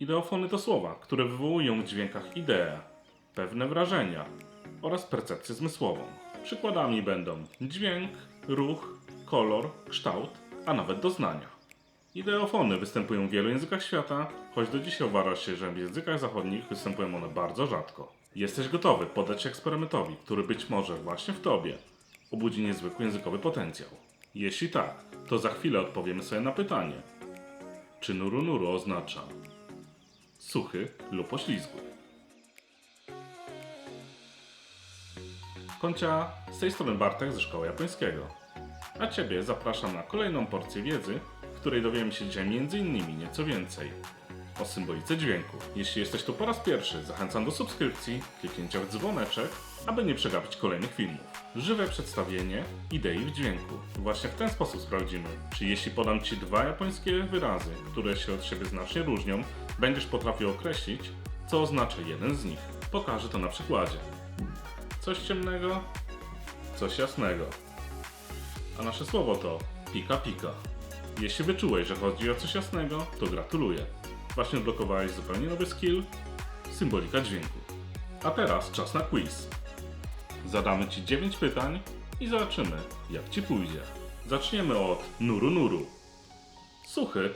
Ideofony to słowa, które wywołują w dźwiękach idee, pewne wrażenia oraz percepcję zmysłową. Przykładami będą dźwięk, ruch, kolor, kształt, a nawet doznania. Ideofony występują w wielu językach świata, choć do dzisiaj uważa się, że w językach zachodnich występują one bardzo rzadko. Jesteś gotowy poddać się eksperymentowi, który być może właśnie w tobie obudzi niezwykły językowy potencjał? Jeśli tak, to za chwilę odpowiemy sobie na pytanie, czy nuru nuru oznacza suchy lub oślizgły. Koncia, z tej strony Bartek ze Szkoły Japońskiego. A Ciebie zapraszam na kolejną porcję wiedzy, w której dowiemy się dzisiaj m.in. nieco więcej o symbolice dźwięku. Jeśli jesteś tu po raz pierwszy, zachęcam do subskrypcji, kliknięcia w dzwoneczek, aby nie przegapić kolejnych filmów. Żywe przedstawienie idei w dźwięku. Właśnie w ten sposób sprawdzimy, czy jeśli podam Ci dwa japońskie wyrazy, które się od siebie znacznie różnią, będziesz potrafił określić, co oznacza jeden z nich. Pokażę to na przykładzie. Coś ciemnego, coś jasnego. A nasze słowo to pika pika. Jeśli wyczułeś, że chodzi o coś jasnego, to gratuluję. Właśnie odblokowałeś zupełnie nowy skill symbolika dźwięku. A teraz czas na quiz. Zadamy Ci 9 pytań i zobaczymy, jak Ci pójdzie. Zaczniemy od nuru nuru. Suchy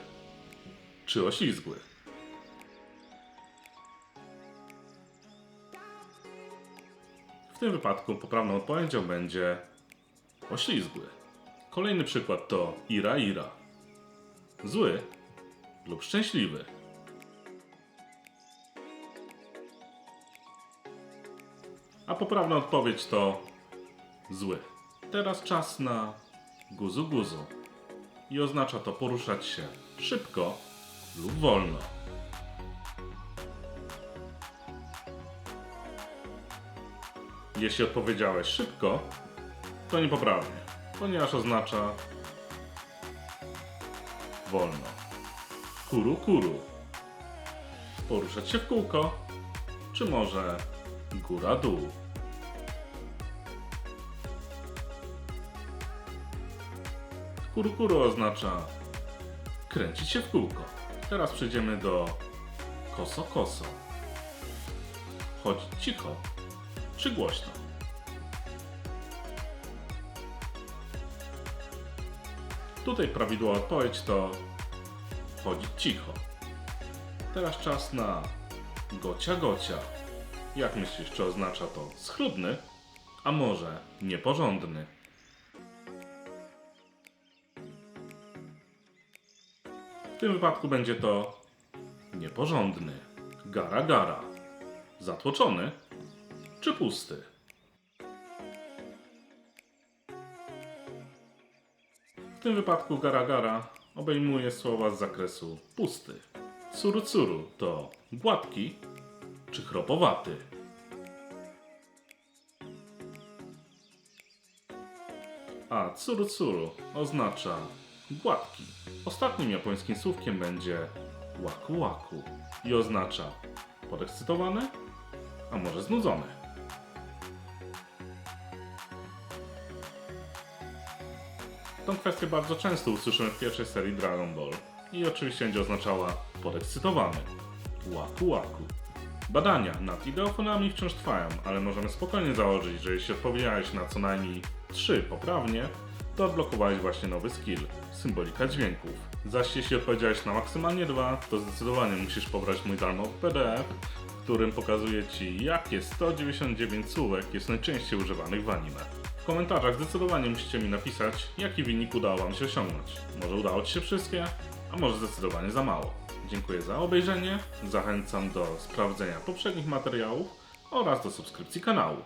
czy oślizgły? W tym wypadku poprawną odpowiedzią będzie oślizgły. Kolejny przykład to ira ira. Zły lub szczęśliwy. A poprawna odpowiedź to zły. Teraz czas na guzu guzu. I oznacza to poruszać się szybko lub wolno. Jeśli odpowiedziałeś szybko, to niepoprawnie, ponieważ oznacza wolno. Kuru kuru. Poruszać się w kółko, czy może góra dół. Kuru kuru oznacza kręcić się w kółko. Teraz przejdziemy do koso koso. Chodzić cicho czy głośno. Tutaj prawidłowa odpowiedź to chodzić cicho. Teraz czas na gocia gocia. Jak myślisz, czy oznacza to schludny, a może nieporządny? W tym wypadku będzie to nieporządny. Gara gara. Zatłoczony czy pusty? W tym wypadku gara gara obejmuje słowa z zakresu pusty. Curu curu to gładki czy chropowaty. A curu curu oznacza gładki. Ostatnim japońskim słówkiem będzie waku waku i oznacza podekscytowany, a może znudzony. Tą kwestię bardzo często usłyszymy w pierwszej serii Dragon Ball i oczywiście będzie oznaczała podekscytowany. Łaku łaku. Badania nad ideofonami wciąż trwają, ale możemy spokojnie założyć, że jeśli odpowiedziałeś na co najmniej 3 poprawnie, to odblokowałeś właśnie nowy skill symbolika dźwięków. Zaś jeśli odpowiedziałeś na maksymalnie 2, to zdecydowanie musisz pobrać mój darmowy PDF, w którym pokazuję Ci, jakie 199 słówek jest najczęściej używanych w anime. W komentarzach zdecydowanie musicie mi napisać, jaki wynik udało Wam się osiągnąć. Może udało Ci się wszystkie, a może zdecydowanie za mało. Dziękuję za obejrzenie, zachęcam do sprawdzenia poprzednich materiałów oraz do subskrypcji kanału.